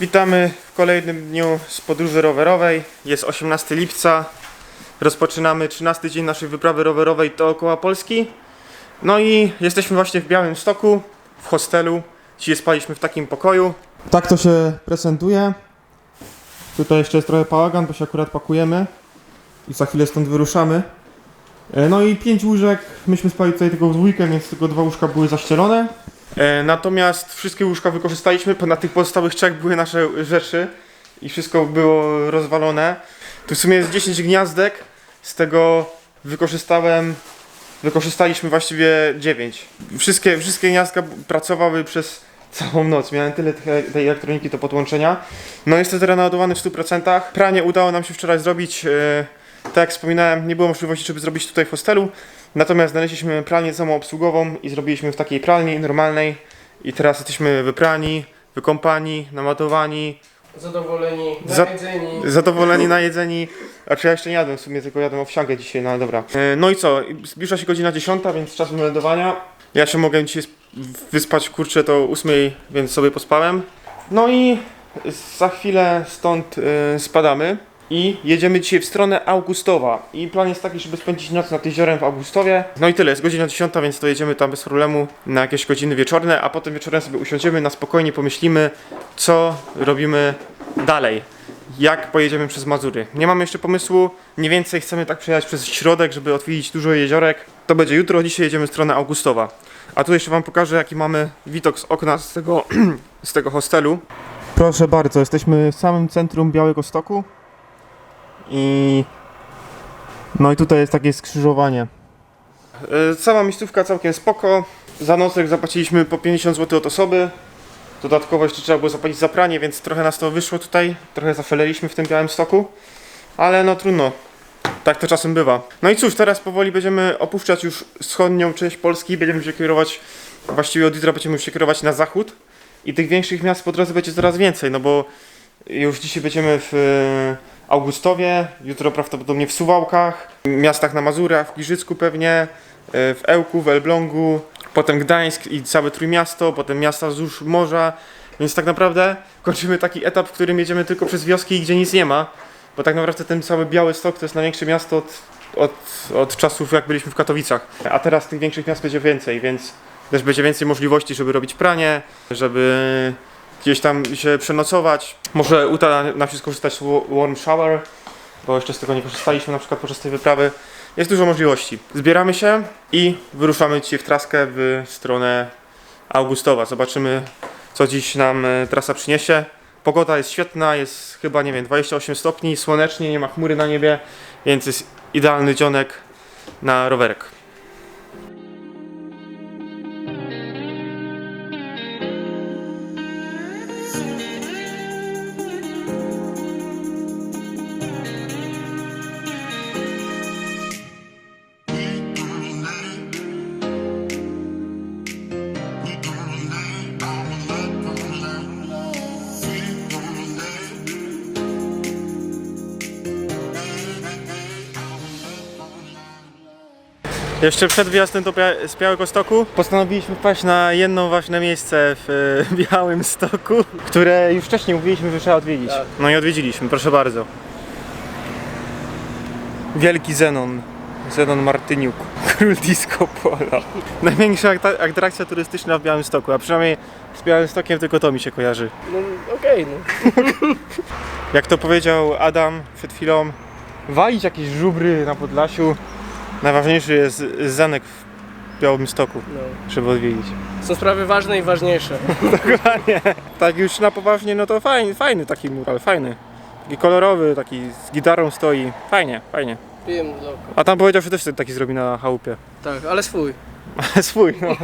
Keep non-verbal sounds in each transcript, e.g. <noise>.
Witamy w kolejnym dniu z podróży rowerowej. Jest 18 lipca. Rozpoczynamy 13 dzień naszej wyprawy rowerowej dookoła Polski. No i jesteśmy właśnie w Białym Stoku, w hostelu. Dzisiaj spaliśmy w takim pokoju. Tak to się prezentuje. Tutaj jeszcze jest trochę bałagan, bo się akurat pakujemy. I za chwilę stąd wyruszamy. E, No i pięć łóżek. Myśmy spali tutaj tylko w dwójkę, więc tylko dwa łóżka były zaścielone. E, Natomiast wszystkie łóżka wykorzystaliśmy, na tych pozostałych trzech były nasze rzeczy i wszystko było rozwalone. Tu w sumie jest 10 gniazdek, z tego wykorzystałem, wykorzystaliśmy właściwie 9. Wszystkie, wszystkie gniazdka pracowały przez całą noc, miałem tyle tej- elektroniki do podłączenia. No jest to teraz naładowany w 100%. Pranie udało nam się wczoraj zrobić, e, tak jak wspominałem, nie było możliwości, żeby zrobić tutaj w hostelu. Natomiast znaleźliśmy pralnię samoobsługową i zrobiliśmy w takiej pralni normalnej. I teraz jesteśmy wyprani, wykąpani, namatowani, Zadowoleni, Za- najedzeni. zadowoleni, najedzeni. A czy ja jeszcze nie jadłem, w sumie tylko jadłem owsiankę dzisiaj, no ale dobra. E, No i co, zbliża się godzina 10, więc czas wymeldowania. Ja się mogę dzisiaj sp- wyspać, kurczę, to 8, więc sobie pospałem. No i za chwilę stąd e, spadamy. I jedziemy dzisiaj w stronę Augustowa. I plan jest taki, żeby spędzić noc nad jeziorem w Augustowie. No i tyle, jest godzina 10, więc to jedziemy tam bez problemu na jakieś godziny wieczorne, a potem wieczorem sobie usiądziemy, na spokojnie pomyślimy, co robimy dalej. Jak pojedziemy przez Mazury. Nie mamy jeszcze pomysłu, mniej więcej chcemy tak przejechać przez środek, żeby odwiedzić dużo jeziorek. To będzie jutro, dzisiaj jedziemy w stronę Augustowa. A tu jeszcze wam pokażę, jaki mamy widok z okna z tego, <clears throat> z tego hostelu. Proszę bardzo, jesteśmy w samym centrum Białego Stoku. I no i tutaj jest takie skrzyżowanie. E, Cała miejscówka całkiem spoko. Za nocleg zapłaciliśmy po 50 zł od osoby. Dodatkowo jeszcze trzeba było zapłacić za pranie, więc trochę nas to wyszło tutaj. Trochę zafeleliśmy w tym Białym Stoku. Ale no trudno. Tak to czasem bywa. No i cóż, teraz powoli będziemy opuszczać już wschodnią część Polski. Będziemy się kierować, właściwie od jutra będziemy się kierować na zachód. I tych większych miast po drodze będzie coraz więcej, no bo już dzisiaj będziemy w Augustowie, jutro prawdopodobnie w Suwałkach, miastach na Mazurach, w Giżycku pewnie, e, w Ełku, w Elblągu, potem Gdańsk i całe Trójmiasto, potem miasta wzdłuż morza, więc tak naprawdę kończymy taki etap, w którym jedziemy tylko przez wioski, gdzie nic nie ma, bo tak naprawdę ten cały Biały Stok to jest największe miasto od, od, od czasów jak byliśmy w Katowicach, a teraz tych większych miast będzie więcej, więc też będzie więcej możliwości, żeby robić pranie, żeby gdzieś tam się przenocować. Może uda nam się skorzystać z wa- warm shower, bo jeszcze z tego nie korzystaliśmy na przykład podczas tej wyprawy. Jest dużo możliwości. Zbieramy się i wyruszamy dzisiaj w traskę w stronę Augustowa. Zobaczymy, co dziś nam e, trasa przyniesie. Pogoda jest świetna, jest chyba, nie wiem, 28 stopni, słonecznie, nie ma chmury na niebie, więc jest idealny dzionek na rowerek. Jeszcze przed wyjazdem do Bia- z Białego Stoku postanowiliśmy wpaść na jedno ważne miejsce w e, Białym Stoku, które już wcześniej mówiliśmy, że trzeba odwiedzić. Tak. No i odwiedziliśmy, proszę bardzo. Wielki Zenon. Zenon Martyniuk, <laughs> król disco polo. Największa atrakcja turystyczna w Białym Stoku, a przynajmniej z Białym Stokiem tylko to mi się kojarzy. No okej, no. <laughs> Jak to powiedział Adam przed chwilą, walić jakieś żubry na Podlasiu. Najważniejszy jest zanek w Białym Stoku, no. żeby odwiedzić. Są sprawy ważne i ważniejsze. <laughs> Dokładnie. Tak już na poważnie, no to fajny, fajny taki mural, fajny. Taki kolorowy, taki z gitarą stoi. Fajnie, fajnie. Wiem, dookoła. A tam powiedział, że też taki zrobi na chałupie. Tak, ale swój. <laughs> Swój, no. <laughs>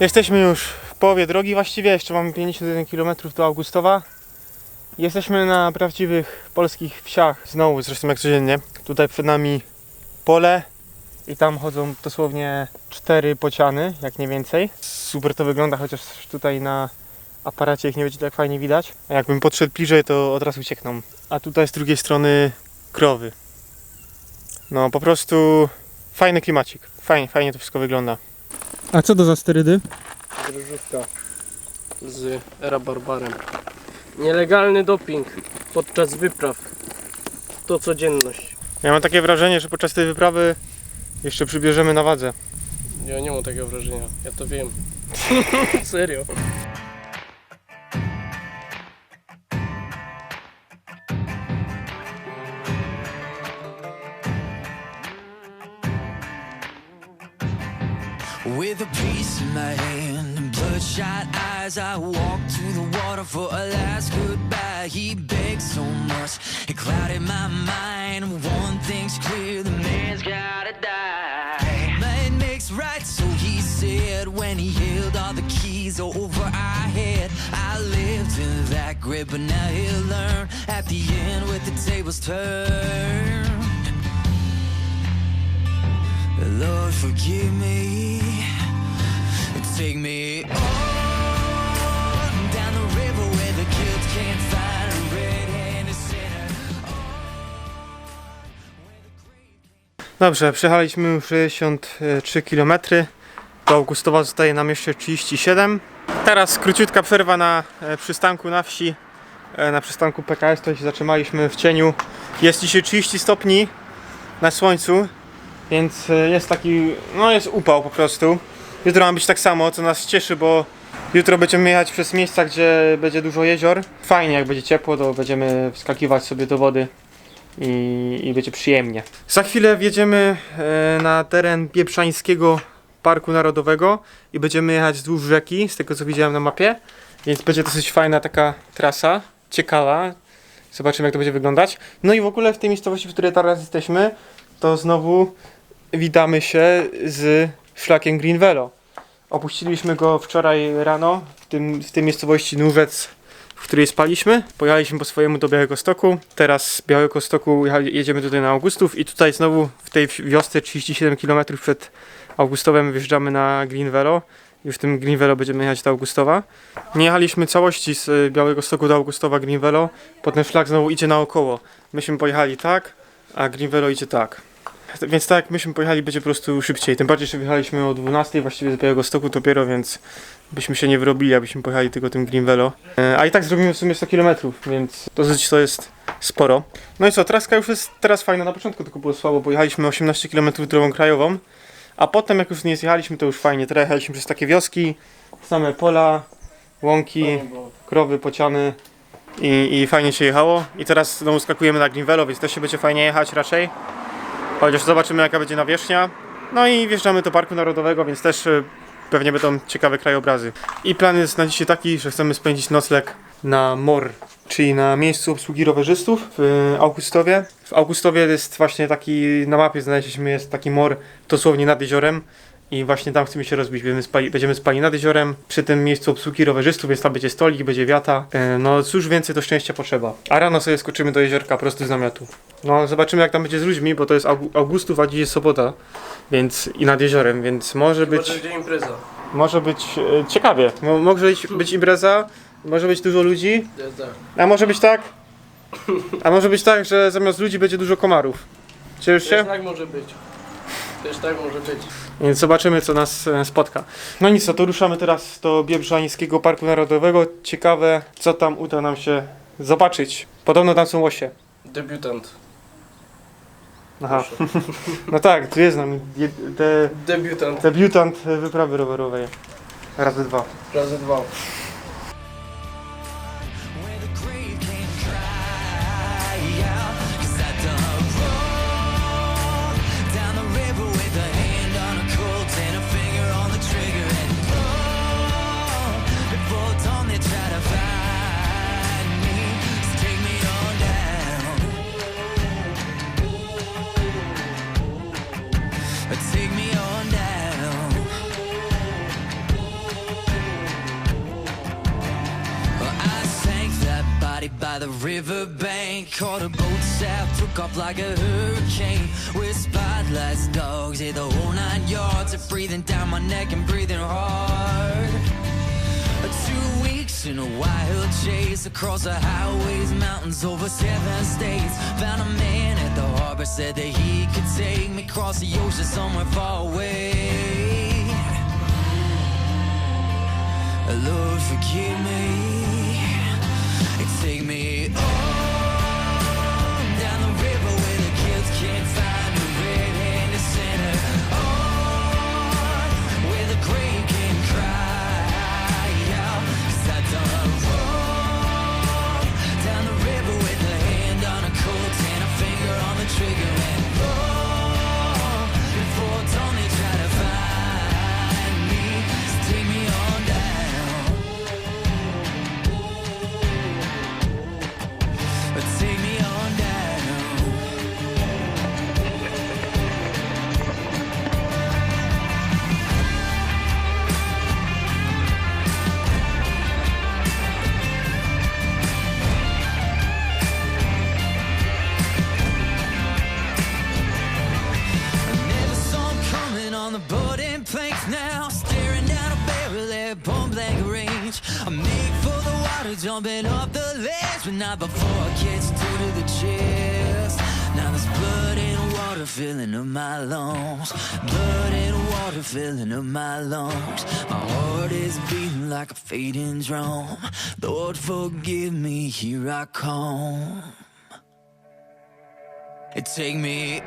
Jesteśmy już w połowie drogi, właściwie jeszcze mamy 51 km do Augustowa. Jesteśmy na prawdziwych polskich wsiach, znowu zresztą jak codziennie. Tutaj przed nami pole i tam chodzą dosłownie cztery pociany, jak nie więcej. Super to wygląda, chociaż tutaj na aparacie ich nie będzie tak fajnie widać. A jakbym podszedł bliżej, to od razu uciekną. A tutaj z drugiej strony krowy. No po prostu fajny klimacik. Fajnie, fajnie to wszystko wygląda. A co to za sterydy? Drożówka z rabarbarem. Nielegalny doping podczas wypraw. To codzienność. Ja mam takie wrażenie, że podczas tej wyprawy jeszcze przybierzemy na wadze. Ja nie mam takiego wrażenia. Ja to wiem. <laughs> Serio. With a piece in my hand and bloodshot eyes, I walk to the water for a last goodbye. He begged so much, it clouded my mind. One thing's clear, the man's gotta die. Might makes right, so he said when he held all the keys over our head. I lived in that grip, but now he'll learn at the end with the tables turned. Lord, forgive me. Take me on down the river where the guilt can't find. Dobrze, przejechaliśmy już 63 km. Do Augustowa zostaje nam jeszcze 37. Teraz króciutka przerwa na e, przystanku na wsi. E, Na przystanku PKS to się zatrzymaliśmy w cieniu. Jest dzisiaj 30 stopni na słońcu, więc e, jest taki, no jest upał po prostu. Jutro ma być tak samo, co nas cieszy, bo jutro będziemy jechać przez miejsca, gdzie będzie dużo jezior. Fajnie, jak będzie ciepło, to będziemy wskakiwać sobie do wody i, i będzie przyjemnie. Za chwilę wjedziemy e, na teren Pieprzańskiego Parku Narodowego i będziemy jechać wzdłuż rzeki, z tego co widziałem na mapie, więc będzie dosyć fajna taka trasa, ciekawa. Zobaczymy jak to będzie wyglądać. No i w ogóle w tej miejscowości, w której teraz jesteśmy, to znowu witamy się z szlakiem Green Velo. Opuściliśmy go wczoraj rano w, tym, w tej miejscowości Nóżec, w której spaliśmy. Pojechaliśmy po swojemu do Białego Stoku. Teraz z Białego Stoku jedziemy tutaj na Augustów i tutaj znowu w tej wiosce 37 km przed Augustowem wjeżdżamy na Green Velo. Już w tym Green Velo będziemy jechać do Augustowa. Nie jechaliśmy całości z Białego Stoku do Augustowa Green Velo, potem szlak znowu idzie naokoło. Myśmy pojechali tak, a Green Velo idzie tak. Więc tak myśmy pojechali będzie po prostu szybciej. Tym bardziej, że wyjechaliśmy o 12 właściwie z Białego Stoku dopiero, więc byśmy się nie wyrobili, abyśmy pojechali tylko tym Green Velo. E, A i tak zrobimy w sumie 100 km, więc dosyć to jest sporo. No i co, traska już jest teraz fajna. Na początku tylko było słabo, bo jechaliśmy 18 km drogą krajową, a potem jak już nie zjechaliśmy, to już fajnie. Teraz jechaliśmy przez takie wioski, same pola, łąki, krowy, pociany i, i fajnie się jechało. I teraz znowu skakujemy na Green Velo, więc też się będzie fajnie jechać raczej. Chociaż zobaczymy jaka będzie nawierzchnia. No i wjeżdżamy do Parku Narodowego, więc też e, pewnie będą ciekawe krajobrazy. I plan jest na dzisiaj taki, że chcemy spędzić nocleg na MOR, czyli na miejscu obsługi rowerzystów w Augustowie. W Augustowie jest właśnie taki, na mapie znaleźliśmy, jest taki MOR dosłownie nad jeziorem. I właśnie tam chcemy się rozbić. Będziemy spali, będziemy spali nad jeziorem, przy tym miejscu obsługi rowerzystów, więc tam będzie stolik, będzie wiata. E, No cóż więcej do szczęścia potrzeba. A rano sobie skoczymy do jeziorka prosto z namiotu. No zobaczymy jak tam będzie z ludźmi, bo to jest Aug- Augustów, a dziś jest sobota. Więc i nad jeziorem, więc może być, Może będzie impreza. może być e, ciekawie. Mo, może być, impreza, może być dużo ludzi, Jazda. a może być tak, A może być tak, że zamiast ludzi będzie dużo komarów. Też się? tak może być. Też tak może być. Więc zobaczymy, co nas e, spotka. No nic, no to ruszamy teraz do Biebrzańskiego Parku Narodowego. Ciekawe, co tam uda nam się zobaczyć. Podobno tam są łosie. Debiutant. Aha. No tak, tu jest nam je- de, Debiutant. debiutant wyprawy rowerowej. Razy dwa. Razy dwa. Riverbank. Caught a boat south, took off like a hurricane. With spotlights, dogs, yeah, the whole nine yards. Of breathing down my neck and breathing hard. Two weeks in a wild chase across the highways, mountains over seven states. Found a man at the harbor, said that he could take me across the ocean somewhere far away. Lord, forgive me. Take me on not before I two to the chest. Now there's blood and water filling up my lungs. Blood and water filling up my lungs. My heart is beating like a fading drum. Lord, forgive me, here I come. It take me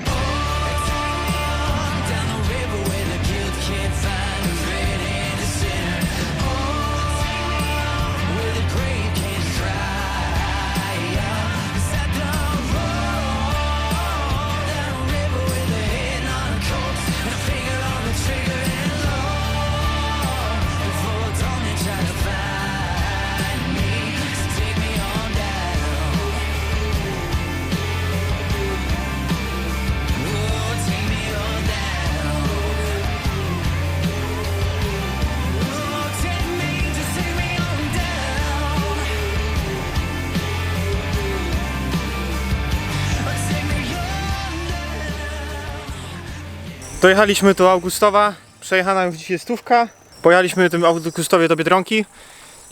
Dojechaliśmy do Augustowa, przejechana już dzisiaj stówka. Pojechaliśmy tym Augustowie do Biedronki.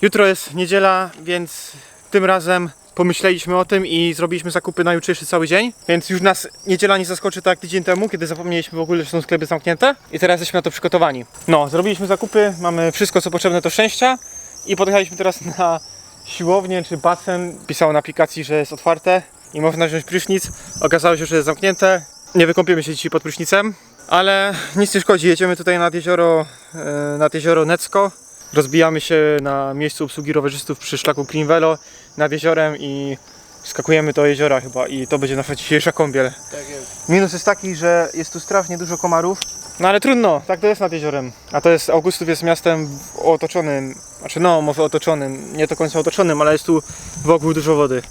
Jutro jest niedziela, więc tym razem pomyśleliśmy o tym i zrobiliśmy zakupy na jutrzejszy cały dzień. Więc już nas niedziela nie zaskoczy tak jak tydzień temu, kiedy zapomnieliśmy w ogóle, że są sklepy zamknięte. I teraz jesteśmy na to przygotowani. No, zrobiliśmy zakupy, mamy wszystko co potrzebne do szczęścia. I podjechaliśmy teraz na siłownię czy basen. Pisało na aplikacji, że jest otwarte i można wziąć prysznic. Okazało się, że jest zamknięte. Nie wykąpiemy się dzisiaj pod prysznicem, ale nic nie szkodzi. Jedziemy tutaj nad jezioro, e, nad jezioro Necko. Rozbijamy się na miejscu obsługi rowerzystów przy szlaku Velo nad jeziorem i skakujemy do jeziora chyba i to będzie nasza dzisiejsza kąpiel. Tak jest. Minus jest taki, że jest tu strasznie dużo komarów. No ale trudno, tak to jest nad jeziorem. A to jest, Augustów jest miastem otoczonym, znaczy no może otoczonym, nie do końca otoczonym, ale jest tu wokół dużo wody.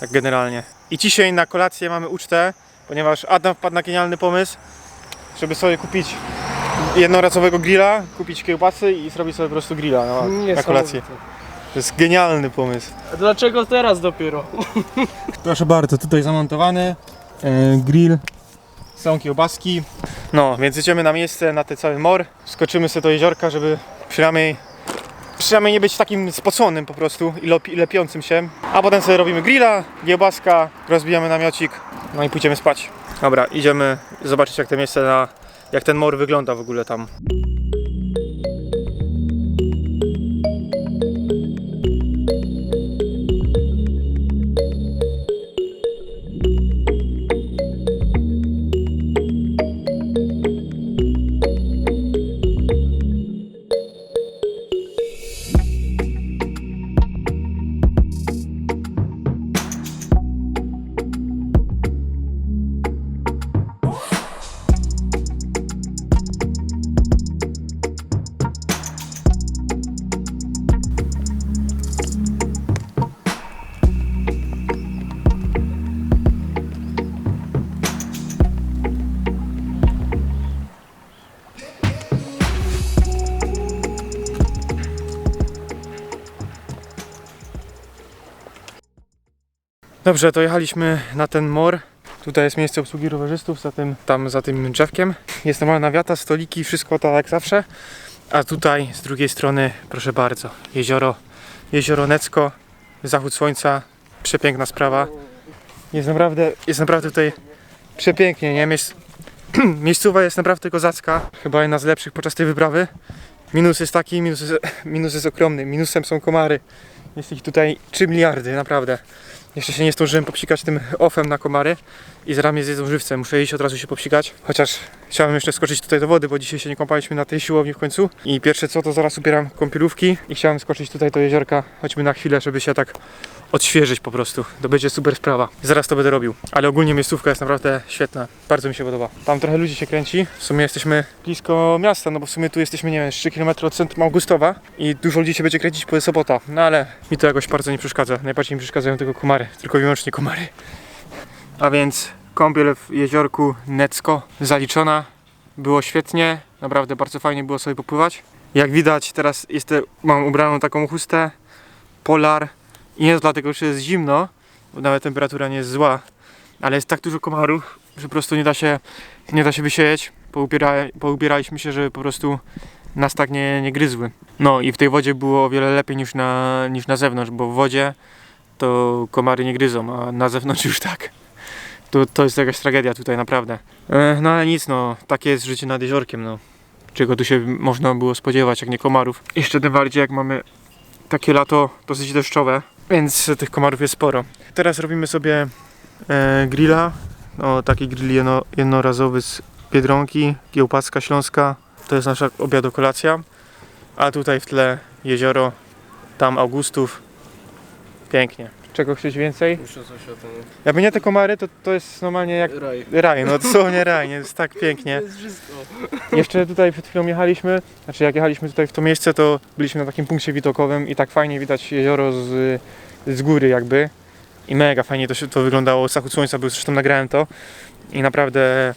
Tak generalnie. I dzisiaj na kolację mamy ucztę, ponieważ Adam wpadł na genialny pomysł, żeby sobie kupić jednorazowego grilla, kupić kiełbasy i zrobić sobie po prostu grilla na, na Niesamowite. kolację. To jest genialny pomysł. A dlaczego teraz dopiero? <laughs> Proszę bardzo, tutaj zamontowany e, grill, są kiełbaski. No, więc jedziemy na miejsce, na ten cały mor. Skoczymy sobie do jeziorka, żeby przynajmniej przynajmniej nie być takim spoconym po prostu i, i lepiącym się. A potem sobie robimy grilla, kiełbaska, rozbijamy namiocik, no i pójdziemy spać. Dobra, idziemy zobaczyć jak to miejsce na, jak ten mor wygląda w ogóle tam. Dobrze, to jechaliśmy na ten mor. Tutaj jest miejsce obsługi rowerzystów, za tym, tam za tym drzewkiem. Jest normalna wiata, stoliki, wszystko tak jak zawsze. A tutaj z drugiej strony, proszę bardzo, jezioro, jezioro Necko, zachód słońca, przepiękna sprawa. Jest naprawdę, jest naprawdę tutaj przepięknie, nie? Miejsc... <clears throat> Miejscowa jest naprawdę kozacka, chyba jedna z lepszych podczas tej wyprawy. Minus jest taki, minus jest, <clears throat> minus jest ogromny, minusem są komary. Jest ich tutaj 3 miliardy, naprawdę. Jeszcze się nie zdążyłem popsikać tym ofem na komary i zaraz mnie zjedzą żywcem. Muszę iść od razu się popsikać. Chociaż chciałem jeszcze skoczyć tutaj do wody, bo dzisiaj się nie kąpaliśmy na tej siłowni w końcu. I pierwsze co, to zaraz ubieram kąpielówki i chciałem skoczyć tutaj do jeziorka, choćby na chwilę, żeby się tak odświeżyć po prostu. To będzie super sprawa. Zaraz to będę robił. Ale ogólnie miejscówka jest naprawdę świetna. Bardzo mi się podoba. Tam trochę ludzi się kręci. W sumie jesteśmy blisko miasta, no bo w sumie tu jesteśmy, nie wiem, 3 km od centrum Augustowa i dużo ludzi się będzie kręcić, bo jest sobota. No ale mi to jakoś bardzo nie przeszkadza. Najbardziej mi przeszkadzają tylko komary. Tylko wyłącznie komary. A więc kąpiel w jeziorku Necko zaliczona. Było świetnie. Naprawdę bardzo fajnie było sobie popływać. Jak widać teraz jestem, mam ubraną taką chustę Polar i nie dlatego, że jest zimno, bo nawet temperatura nie jest zła, ale jest tak dużo komarów, że po prostu nie da się, nie da się wysiedzieć. Poubiera, poubieraliśmy się, żeby po prostu nas tak nie, nie gryzły. No i w tej wodzie było o wiele lepiej niż na, niż na zewnątrz, bo w wodzie to komary nie gryzą, a na zewnątrz <laughs> już tak. To, to jest jakaś tragedia tutaj naprawdę. E, no ale nic, no, takie jest życie nad jeziorkiem, no. Czego tu się można było spodziewać, jak nie komarów. Jeszcze tym bardziej, jak mamy takie lato dosyć deszczowe, więc tych komarów jest sporo. Teraz robimy sobie e, grilla. No, taki grill jedno, jednorazowy z Biedronki, Kiełpacka Śląska. To jest nasza obiadokolacja. A tutaj w tle jezioro, tam Augustów. Pięknie. Czego chcieć więcej? Muszę coś o tym. Jakby nie te komary, to, to jest normalnie jak Raj. raj, no dosłownie raj, nie? jest tak pięknie. To <laughs> jest wszystko. Jeszcze tutaj przed chwilą jechaliśmy, znaczy jak jechaliśmy tutaj w to miejsce, to byliśmy na takim punkcie widokowym i tak fajnie widać jezioro z, z góry jakby. I mega fajnie to, się, to wyglądało, zachód słońca był, zresztą nagrałem to i naprawdę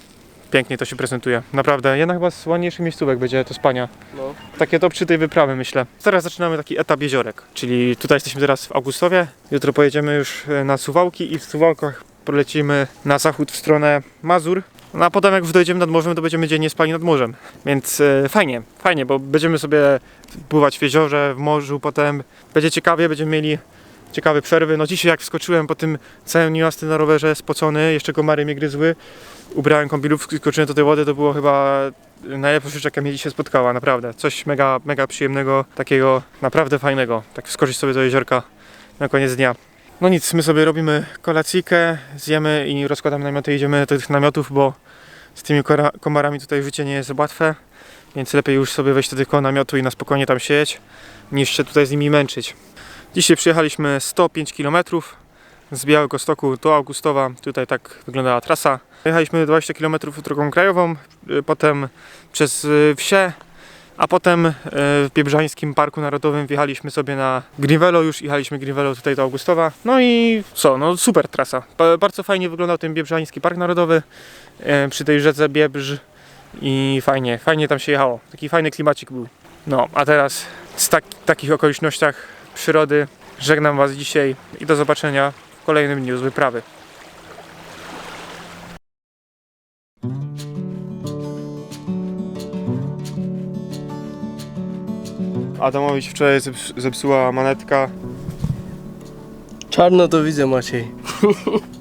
pięknie to się prezentuje. Naprawdę, jedna chyba z ładniejszych miejscówek będzie to spania. No. Takie top 3 tej wyprawy myślę. Teraz zaczynamy taki etap jeziorek, czyli tutaj jesteśmy teraz w Augustowie, jutro pojedziemy już e, na Suwałki i w Suwałkach polecimy na zachód w stronę Mazur. No a potem jak już dojedziemy nad morzem, to będziemy dziennie spali nad morzem. Więc e, fajnie, fajnie, bo będziemy sobie pływać w jeziorze, w morzu, potem będzie ciekawie, będziemy mieli ciekawe przerwy. No dzisiaj jak wskoczyłem po tym całym niuasty na rowerze, spocony, jeszcze komary mnie gryzły, ubrałem kąpielówki, skoczyłem do tej wody, to było chyba najlepsza rzecz jaka mnie dzisiaj spotkała, naprawdę. Coś mega, mega przyjemnego, takiego naprawdę fajnego. Tak wskoczyć sobie do jeziorka na koniec dnia. No nic, my sobie robimy kolacyjkę, zjemy i rozkładamy namioty, idziemy do tych namiotów, bo z tymi komarami tutaj życie nie jest łatwe, więc lepiej już sobie wejść do tego namiotu i na spokojnie tam siedzieć, niż się tutaj z nimi męczyć. Dzisiaj przyjechaliśmy 105 km z Białego Stoku do Augustowa, tutaj tak wyglądała trasa. Jechaliśmy 20 km drogą krajową, y, potem przez y, wsie, a potem y, w Biebrzańskim Parku Narodowym wjechaliśmy sobie na Greenvelo, już jechaliśmy Greenvelo tutaj do Augustowa. No i co, no super trasa. Ba- Bardzo fajnie wyglądał ten Biebrzański Park Narodowy przy tej rzece Biebrz i fajnie, fajnie tam się jechało. Taki fajny klimacik był. No, a teraz z tak, takich okolicznościach przyrody żegnam Was dzisiaj i do zobaczenia w kolejnym dniu z wyprawy. Adamowi się wczoraj zeps- zepsuła manetka. Czarno to widzę Maciej. <laughs>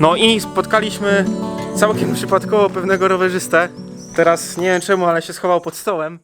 No i spotkaliśmy całkiem przypadkowo pewnego rowerzystę. Teraz nie wiem czemu, ale się schował pod stołem.